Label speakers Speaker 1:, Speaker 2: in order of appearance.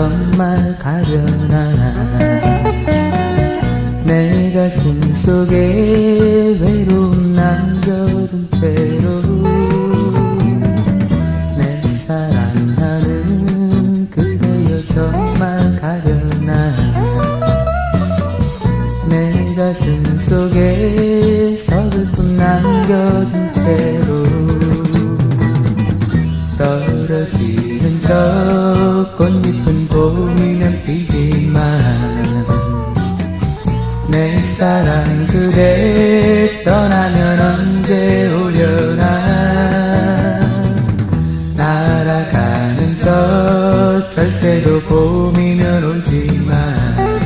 Speaker 1: 정말 가려나 내 가슴 속에 외로움 남겨둔 채로 내 사랑하는 그대여 정말 가려나 내 가슴 속에 서글픔 남겨둔 채로 떨어지는 저 보이는 비지만 내 사랑 그대 떠나면 언제 오려나? 날아가는 저 철새도 봄이면 오지만